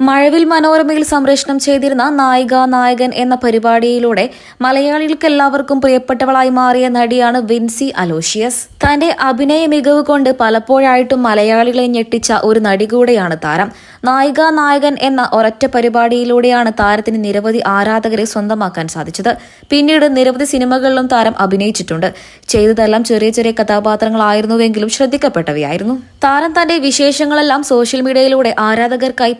മഴവിൽ മനോരമയിൽ സംപ്രേഷണം ചെയ്തിരുന്ന നായിക നായകൻ എന്ന പരിപാടിയിലൂടെ മലയാളികൾക്കെല്ലാവർക്കും പ്രിയപ്പെട്ടവളായി മാറിയ നടിയാണ് വിൻസി അലോഷ്യസ്. തന്റെ അഭിനയ മികവ് കൊണ്ട് പലപ്പോഴായിട്ടും മലയാളികളെ ഞെട്ടിച്ച ഒരു നടി കൂടെയാണ് താരം. നായിക നായകൻ എന്ന ഒരൊറ്റ പരിപാടിയിലൂടെയാണ് താരത്തിന് നിരവധി ആരാധകരെ സ്വന്തമാക്കാൻ സാധിച്ചത്. പിന്നീട് നിരവധി സിനിമകളിലും താരം അഭിനയിച്ചിട്ടുണ്ട്. ചെയ്തതെല്ലാം ചെറിയ ചെറിയ കഥാപാത്രങ്ങളായിരുന്നുവെങ്കിലും ശ്രദ്ധിക്കപ്പെട്ടവയായിരുന്നു. താരം തന്റെ വിശേഷങ്ങളെല്ലാം സോഷ്യൽ മീഡിയയിലൂടെ ആരാധകർക്കായി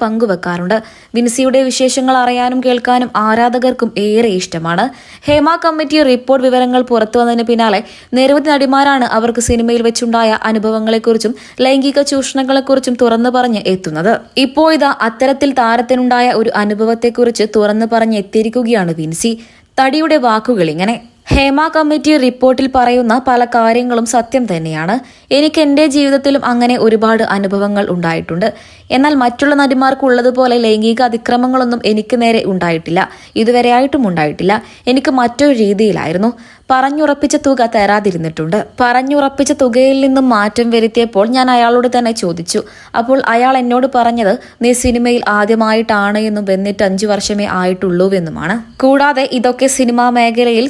പങ്കുവെക്കാറുണ്ട് വിൻസിയുടെ വിശേഷങ്ങൾ അറിയാനും കേൾക്കാനും ആരാധകർക്കും ഏറെ ഇഷ്ടമാണ്. ഹേമ കമ്മിറ്റി റിപ്പോർട്ട് വിവരങ്ങൾ പുറത്തു പുറത്തുവന്നതിന് പിന്നാലെ നിരവധി നടിമാരാണ് അവർക്ക് സിനിമയിൽ വെച്ചുണ്ടായ അനുഭവങ്ങളെക്കുറിച്ചും ലൈംഗിക ചൂഷണങ്ങളെക്കുറിച്ചും തുറന്നു പറഞ്ഞ് എത്തുന്നത്. ഇപ്പോൾ ഇതാ അത്തരത്തിൽ താരത്തിനുണ്ടായ ഒരു അനുഭവത്തെക്കുറിച്ച് തുറന്നു പറഞ്ഞ് എത്തിയിരിക്കുകയാണ് വിൻസി. തടിയുടെ വാക്കുകൾ ഇങ്ങനെ ഹേമ കമ്മിറ്റി റിപ്പോർട്ടിൽ പറയുന്ന പല കാര്യങ്ങളും സത്യം തന്നെയാണ്. എനിക്ക് എന്റെ ജീവിതത്തിലും അങ്ങനെ ഒരുപാട് അനുഭവങ്ങൾ ഉണ്ടായിട്ടുണ്ട്. എന്നാൽ മറ്റുള്ള നടിമാർക്കുള്ളതുപോലെ ലൈംഗിക അതിക്രമങ്ങളൊന്നും എനിക്ക് നേരെ ഉണ്ടായിട്ടില്ല. ഇതുവരെയായിട്ടും ഉണ്ടായിട്ടില്ല. എനിക്ക് മറ്റൊരു രീതിയിലായിരുന്നു. പറഞ്ഞുറപ്പിച്ച തുക തരാതിരുന്നിട്ടുണ്ട്. പറഞ്ഞുറപ്പിച്ച തുകയിൽ നിന്നും മാറ്റം വരുത്തിയപ്പോൾ ഞാൻ അയാളോട് തന്നെ ചോദിച്ചു. അപ്പോൾ അയാൾ എന്നോട് പറഞ്ഞത് നീ സിനിമയിൽ ആദ്യമായിട്ടാണ് എന്നും എന്നിട്ട് അഞ്ചു വർഷമേ ആയിട്ടുള്ളൂവെന്നുമാണ്. കൂടാതെ ഇതൊക്കെ സിനിമാ മേഖലയിൽ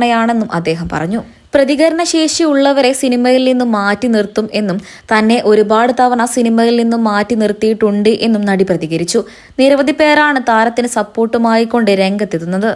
സാധാരണയാണെന്നും അദ്ദേഹം പറഞ്ഞു. പ്രതികരണശേഷി ഉള്ളവരെ സിനിമയിൽ നിന്നും മാറ്റി നിർത്തും എന്നും തന്നെ ഒരുപാട് തവണ സിനിമയിൽ നിന്നും മാറ്റി നിർത്തിയിട്ടുണ്ട് എന്നും നടി പ്രതികരിച്ചു. നിരവധി പേരാണ് താരത്തിന് സപ്പോർട്ടുമായി കൊണ്ട് രംഗത്തെത്തുന്നത്.